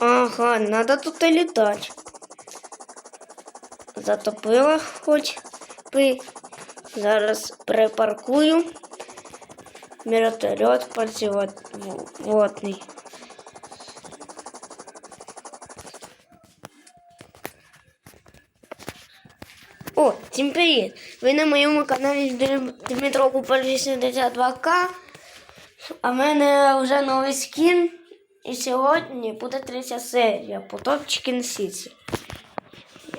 Ага, надо тут и летать. Затопила хоч би. Зараз припаркую. Вертольот противотний. О, всім привіт! Ви на моєму каналі Дмитро Купер 82К. А в мене вже новий скін. І сьогодні буде третя серія Потопчикін Сіці.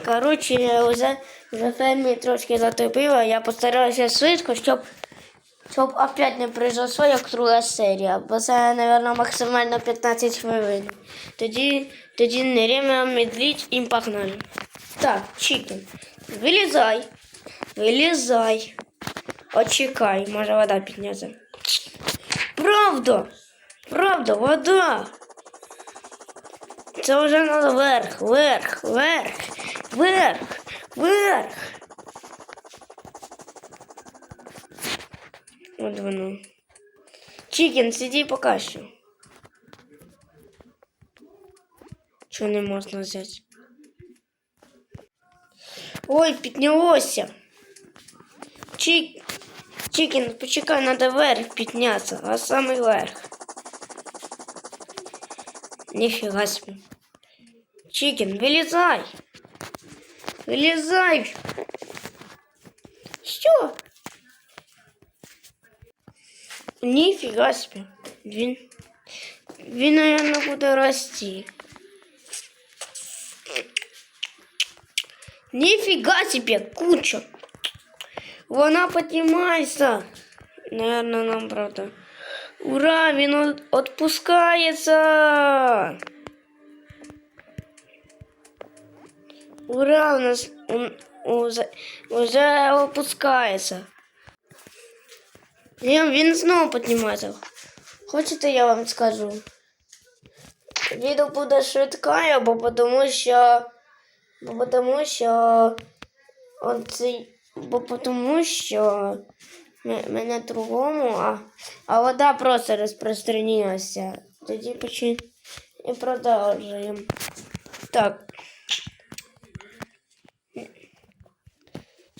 Коротше, я вже, вже фермі трошки затопила. Я постаралася швидко, щоб, щоб опять не произошло як друга серія. Бо це, мабуть, максимально 15 хвилин. Тоді, тоді не время медлить і погнали. Так, Чікен, вилізай. Вилізай. Очекай, може вода підняться. Правда! Правда, вода! Це вже надо вверх, вверх, вверх, вверх, вверх. От воно. Чікен, сиди поки що. Чого не можна взяти? Ой, піднялося. Чік... Чікен, почекай, надо вверх піднятися, а саме вверх. Нифига себе. Чикен, вылезай. Вылезай. Что? Нифига себе. Він, він, наверное, буде расти. Нифига себе, куча. Вона поднимается. Наверное, нам правда. Ура, він отпускається. Ура, у нас уже, уже опускається. Ні, він знову піднімається. Хочете, я вам скажу? Відео буде швидке, бо тому що. Бо тому що. Оцей, бо тому що. Ми, на другому, а, а вода просто розпространилася. Тоді почи і продовжуємо. Так.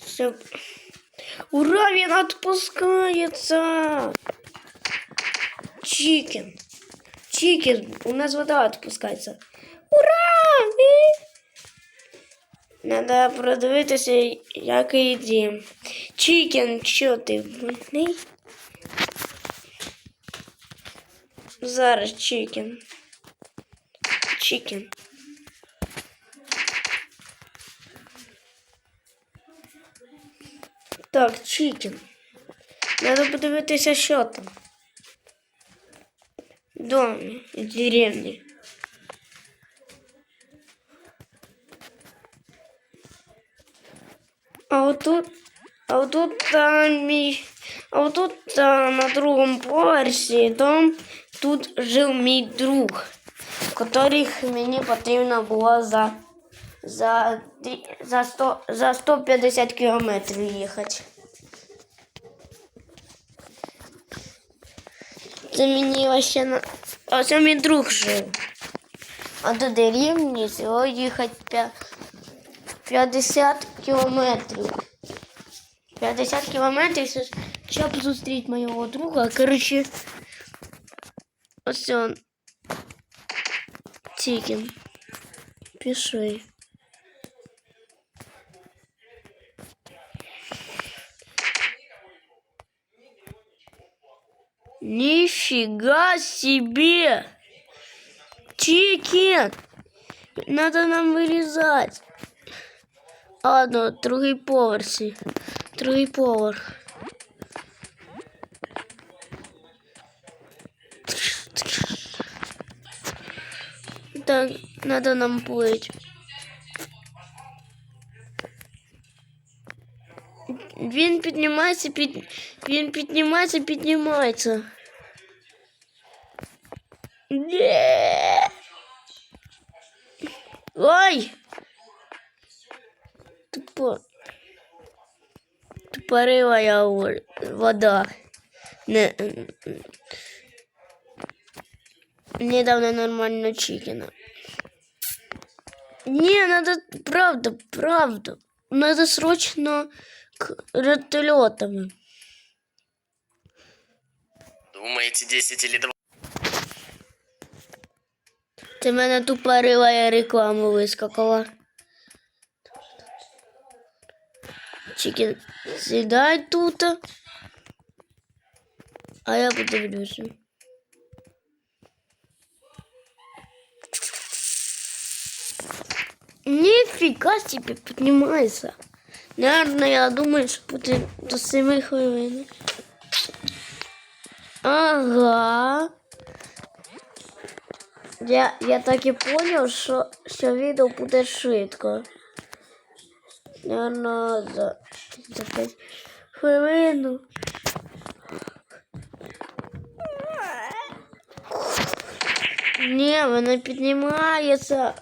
Все. Ура, він відпускається! Чикен. Чикен, у нас вода відпускається. Надо продивитися, який дім. Чікен, що ти больний? Зараз чікен. Чікен. Так, чікен. Надо подивитися, що там. В домі, в деревні. Отут, а отут там мій, а отут та, на другому поверсі дом, тут жив мій друг, котрих мені потрібно було за, за, за, 100, за 150 кілометрів їхати. Це мені вообще на... А це мій друг жив. А до деревні всього їхати п'я- 50 кілометрів. 50 кілометрів, це ж, щоб зустріти моєго друга. Коротше, ось он. Тікін. Пішли. Нифига себе! Чикен! Надо нам вырезать. Ладно, другий поверсі. Другий поверх. Так, надо нам плыть. Він піднімається, під... він піднімається, піднімається. Ні! Ой! Тупо. Тупорила я вода. Не, недавно нормально чикена. Не, надо, правда, правда. Надо срочно к вертолетам. Думаете 10 или 2? Ти мене тупорила, я рекламу вискакала. Чики, сідай тут. А я подивлюся. Нифига себе поднимается. Наверное, я думаю, що буде до 7 хвилин. Ага. Я, я так і поняв, що, що відео буде швидко. Наверно, за, за 5 хвилин. Ні, вона піднімається.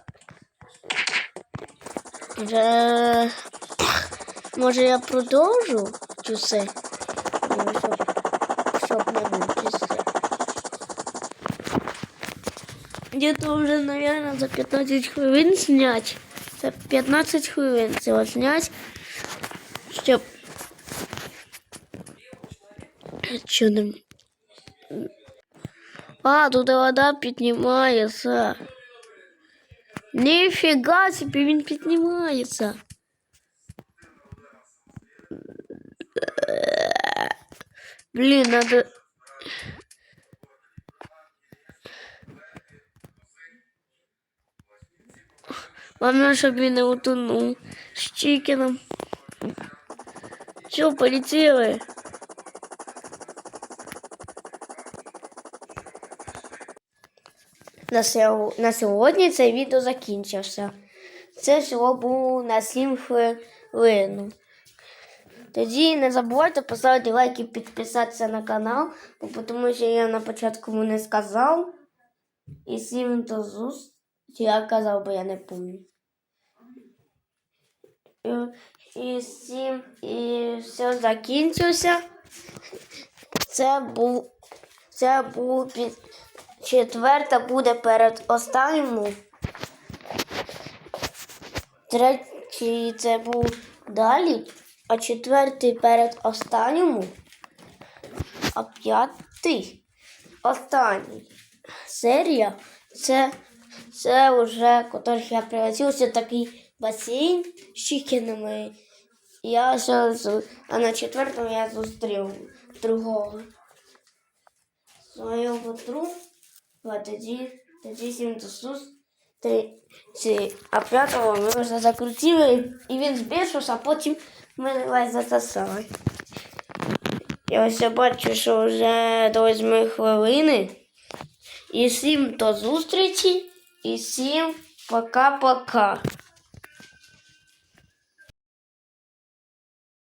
Вже... Може я продовжу чи все? Где-то вже, наверное, за 15 хвилин снять. За 15 хвилин цього снять. Щоб... Що не... А, тут вода піднімається. Ніфіга собі він піднімається. Блін, надо... Главное, щоб він не утонув з чикеном. Все, полетіли. На, сьо- на сьогодні це відео закінчився. Це всього було на 7 хвилин. Тоді не забувайте поставити лайк і підписатися на канал, тому що я на початку не сказав. І всім до зустрічі. Я казав, бо я не пам'ятаю. І, всім, і все закінчився. Це був, це був під, четверта буде перед останньому. Третій це був далі, а четвертий перед останньому, а п'ятий останній серія це, це вже, котрих я прилетівся, такий басейн з чікенами. Я ще, а на четвертому я зустрів другого свого другу, а тоді, тоді всім до зустрічі. А п'ятого ми вже закрутили, і він збільшився, а потім ми ледь засосали. Я ось бачу, що вже до 8 хвилини. І всім до зустрічі, і всім пока-пока.